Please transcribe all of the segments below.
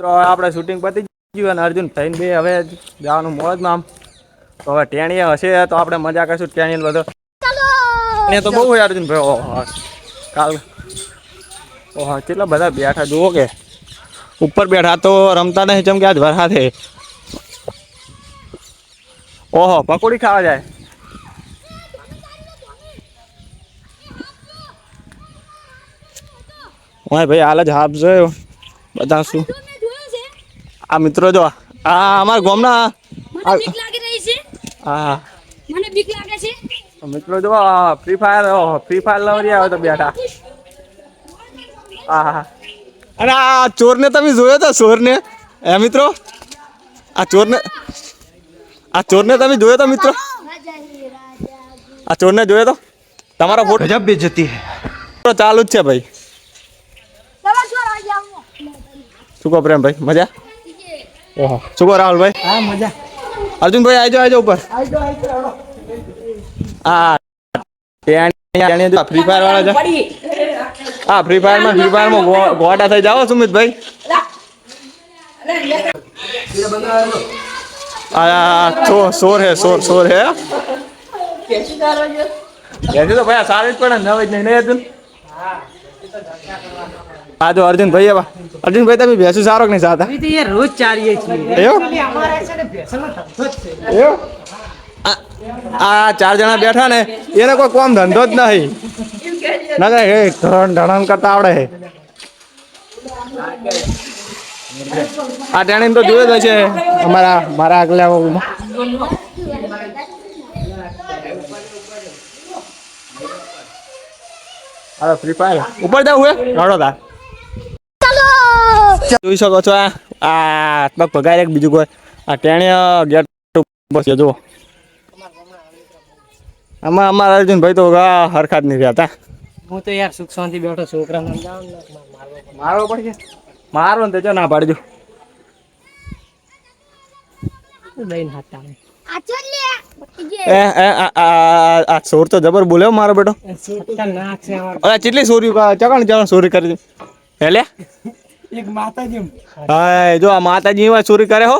તો આપણે શૂટિંગ પતી ગયું અને અર્જુન થઈને બે હવે જવાનું મોજમાં આમ. તો હવે ટેણીએ હશે તો આપણે મજા કરીશું ટેણી બધો. એ તો બહુ હોય અર્જુન ભાઈ ઓહો, કાલ. ઓહો, કેટલા બધા બેઠા, જુઓ કે. ઉપર બેઠા તો રમતા નહીં, જેમ કે આજ વરસાદ ઓહો, પકોડી ખાવા જાય. ઓય ભાઈ, હાલ જ હાફ જોયો. બધા શું આ મિત્રો જો આ અમારા ગામના બીક હા. મિત્રો જો ફ્રી ફાયર ફ્રી ફાયર લવરી આવે તો બેઠા. હા અને આ ચોરને તમે જોયો તો ચોરને? હે મિત્રો? આ ચોરને આ ચોરને તમે જોયો તો મિત્રો? આ ચોરને જોયો તો? તમારો ફોટો ગજબ બેજતી હે. ચાલુ જ છે ભાઈ. શું કહો પ્રેમ ભાઈ મજા? ઓહો. શું કહો રાહુલભાઈ હા મજા. અર્જુનભાઈ આવજો આવજો ઉપર. હા. ફ્રી ફાયર વાળા હા ફ્રી ફાયરમાં ફ્રી ફાયરમાં ગોડા થઈ જાઓ સુમિતભાઈ. સોર હે સોર સોર હે કેસી તો ભાઈ સારું જ પડે નવ જ નહીં નહીં અર્જુન? આ તો અર્જુનભાઈ આવા. અર્જુનભાઈ તમે ભેંસું સારો કે નહીં સાતા? યાર રોજ ચાલીએ છીએ. આ ચાર જણા બેઠા ને એને કોઈ કોમ ધંધો જ નહીં. ના હે ધરણ ધરણ કરતા આવડે હે આ ટેણીને તો જોયો જ છે અમારા મારા આગલા હવે ફ્રી ફાયર ઉપર જાવ હે? રડો તાર જોઈ શકો છો આ આ પગ એક બીજું કોઈ. આ ટેણે ગેટ બસ જુઓ. આમાં અમારા અર્જુનભાઈ તો હરખા જ નહીં રહ્યા હતા. હું તો યાર સુખ શાંતિ બેઠો છોકરા મારવો પડશે. મારો ને તો ના પાડજો. લઈને આ સોર તો જબર બોલ્યો મારો બેટો. કેટલી સોરી ચકણ ચકણ સોરી કરી હે લે એક માતાજી હા જો આ માતાજી એવા ચોરી કરે હો.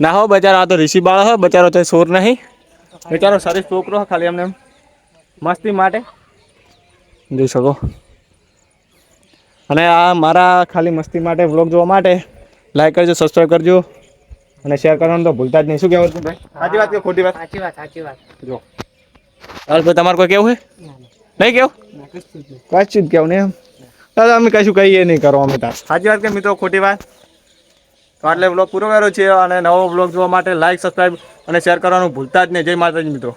ના હો બચારો આ તો ઋષિ બાળ હો બચારો તો ચોર નહીં. બચારો સરસ છોકરો હો, ખાલી એમને એમ. મસ્તી માટે. જોઈ શકો. અને આ મારા ખાલી મસ્તી માટે વ્લોગ જોવા માટે લાઈક કરજો સબસ્ક્રાઈબ કરજો. અને શેર કરવાનું તો ભૂલતા જ નહીં. શું કહેવું ભાઈ? સાચી વાત કે ખોટી વાત? સાચી વાત સાચી વાત. જો. હાલ ભાઈ તમારે કોઈ કેવું છે? નહીં કેવું. કશું જ કેવું નહીં એમ. ચાલો અમે કશું કહીએ નહીં કરો, અમે તાર. સાચી વાત કે મિત્રો? ખોટી વાત? તો આટલે બ્લોગ પૂરો કર્યો છે અને નવો બ્લોગ જોવા માટે લાઈક સબસ્ક્રાઈબ અને શેર કરવાનું ભૂલતા જ નહીં. જય માતાજી મિત્રો.